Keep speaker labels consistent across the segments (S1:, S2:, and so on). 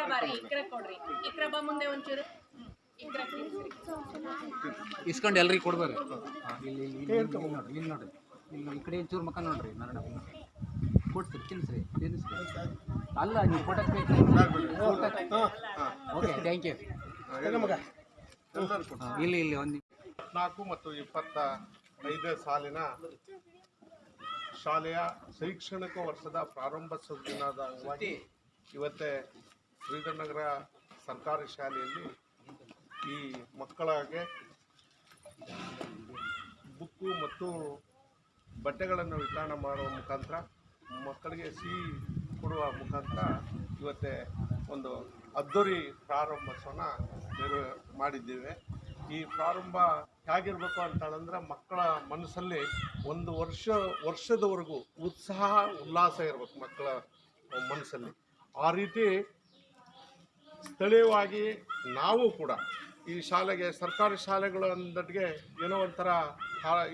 S1: ಇಕ್ರ ಬಾರಿ ಇಕ್ರ ಕೊಡ್ರಿ. ಇಕ್ರ ಬಾ ಮುಂದೆ ಒಂಚೂರು. ಹ್ಮ್. ಇಕ್ರ ತಿನ್ಸ್ರಿ.
S2: ಇಸ್ಕೊಂಡು ಎಲ್ರಿಗೆ ಕೊಡ್ಬಾರ ಹಾಂ ಇಲ್ಲಿ ಇಲ್ಲಿ ನೋಡ್ರಿ ಇಲ್ಲಿ ನೋಡ್ರಿ. ಇಲ್ಲಿ ನೋಡಿ, ಈ ಕಡೆ ಒಂಚೂರು ಮಕ್ಕ ನೋಡ್ರಿ ನರಡ ಕೊಡ್ತೀರಿ ತಿನ್ಸ್ರಿ ತಿನ್ನಿಸ್ರಿ ಅಲ್ಲ ನೀವು ಫೋಟೋಕ್ಕೆ ಬೇಕು ಓಕೆ ಥ್ಯಾಂಕ್ ಯು ಇಲ್ಲಿ ಇಲ್ಲಿ ಒಂದು
S3: ಇಪ್ಪತ್ನಾಲ್ಕು ಮತ್ತು ಇಪ್ಪತ್ತ ಐದನೇ ಸಾಲಿನ ಶಾಲೆಯ ಶೈಕ್ಷಣಿಕ ವರ್ಷದ ಪ್ರಾರಂಭ ದಿನದ ಅಂಗವಾಗಿ ಇವತ್ತೇ ಶ್ರೀಧರನಗರ ಸರ್ಕಾರಿ ಶಾಲೆಯಲ್ಲಿ ಈ ಮಕ್ಕಳಿಗೆ ಬುಕ್ಕು ಮತ್ತು ಬಟ್ಟೆಗಳನ್ನು ವಿತರಣೆ ಮಾಡುವ ಮುಖಾಂತರ ಮಕ್ಕಳಿಗೆ ಸಿಹಿ ಕೊಡುವ ಮುಖಾಂತರ ಇವತ್ತೇ ಒಂದು ಅದ್ದೂರಿ ಪ್ರಾರಂಭೋತ್ಸವನ ನೆರವೇ ಮಾಡಿದ್ದೇವೆ. ಈ ಪ್ರಾರಂಭ ಹೇಗಿರಬೇಕು ಅಂತಂದ್ರೆ ಮಕ್ಕಳ ಮನಸ್ಸಲ್ಲಿ ಒಂದು ವರ್ಷ, ವರ್ಷದವರೆಗೂ ಉತ್ಸಾಹ, ಉಲ್ಲಾಸ ಇರಬೇಕು ಮಕ್ಕಳ ಮನಸ್ಸಲ್ಲಿ. ಆ ರೀತಿ ಸ್ಥಳೀಯವಾಗಿ ನಾವು ಕೂಡ ಈ ಶಾಲೆಗೆ ಸರ್ಕಾರಿ ಶಾಲೆಗಳು ಅಂದಟ್ಟಿಗೆ ಏನೋ ಒಂಥರ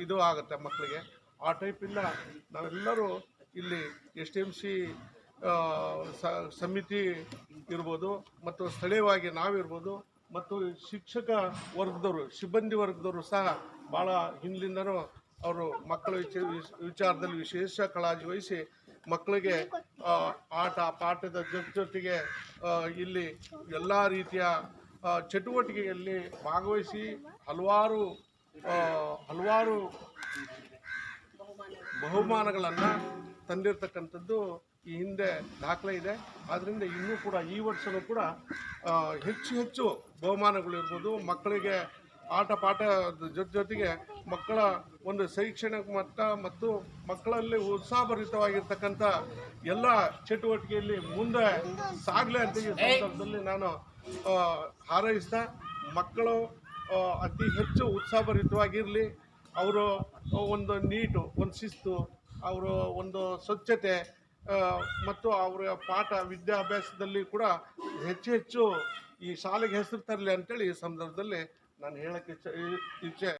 S3: ಇದು ಆಗುತ್ತೆ ಮಕ್ಕಳಿಗೆ. ಆ ಟೈಪಿಂದ ನಾವೆಲ್ಲರೂ ಇಲ್ಲಿ ಎಸ್ ಟಿ ಎಂ ಸಿ ಸಮಿತಿ ಇರ್ಬೋದು ಮತ್ತು ಸ್ಥಳೀಯವಾಗಿ ನಾವಿರ್ಬೋದು ಮತ್ತು ಶಿಕ್ಷಕ ವರ್ಗದವರು, ಸಿಬ್ಬಂದಿ ವರ್ಗದವರು ಸಹ ಭಾಳ ಹಿಂದಿಂದನೂ ಅವರು ಮಕ್ಕಳ ವಿಚ, ವಿಚಾರದಲ್ಲಿ ವಿಶೇಷ ಕಾಳಜಿ ವಹಿಸಿ ಮಕ್ಕಳಿಗೆ ಆಟ, ಪಾಠದ ಜೊತೆ ಜೊತೆಗೆ ಇಲ್ಲಿ ಎಲ್ಲ ರೀತಿಯ ಚಟುವಟಿಕೆಯಲ್ಲಿ ಭಾಗವಹಿಸಿ ಹಲವಾರು ಹಲವಾರು ಬಹುಮಾನಗಳನ್ನು ತಂದಿರತಕ್ಕಂಥದ್ದು ಈ ಹಿಂದೆ ದಾಖಲೆ ಇದೆ. ಆದ್ದರಿಂದ ಇನ್ನೂ ಕೂಡ ಈ ವರ್ಷವೂ ಕೂಡ ಹೆಚ್ಚು ಹೆಚ್ಚು ಬಹುಮಾನಗಳು ಇರ್ಬೋದು. ಮಕ್ಕಳಿಗೆ ಆಟ ಪಾಠ ಜೊತೆ ಜೊತೆಗೆ ಮಕ್ಕಳ ಒಂದು ಶೈಕ್ಷಣಿಕ ಮಟ್ಟ ಮತ್ತು ಮಕ್ಕಳಲ್ಲಿ ಉತ್ಸಾಹಭರಿತವಾಗಿರ್ತಕ್ಕಂಥ ಎಲ್ಲ ಚಟುವಟಿಕೆಯಲ್ಲಿ ಮುಂದೆ ಸಾಗಲಿ ಅಂತ ಈ ಸಂದರ್ಭದಲ್ಲಿ ನಾನು ಹಾರೈಸ್ತಾ ಮಕ್ಕಳು ಅತಿ ಹೆಚ್ಚು ಉತ್ಸಾಹಭರಿತವಾಗಿರಲಿ. ಅವರು ಒಂದು ನೀಟು ಒಂದು ಶಿಸ್ತು ಅವರು ಒಂದು ಸ್ವಚ್ಛತೆ ಮತ್ತು ಅವರ ಪಾಠ ವಿದ್ಯಾಭ್ಯಾಸದಲ್ಲಿ ಕೂಡ ಹೆಚ್ಚು ಹೆಚ್ಚು ಈ ಶಾಲೆಗೆ ಹೆಸರು ತರಲಿ ಅಂತೇಳಿ ಈ ಸಂದರ್ಭದಲ್ಲಿ ನಾನು ಹೇಳಕ್ಕೆ ಇಚ್ಛೆ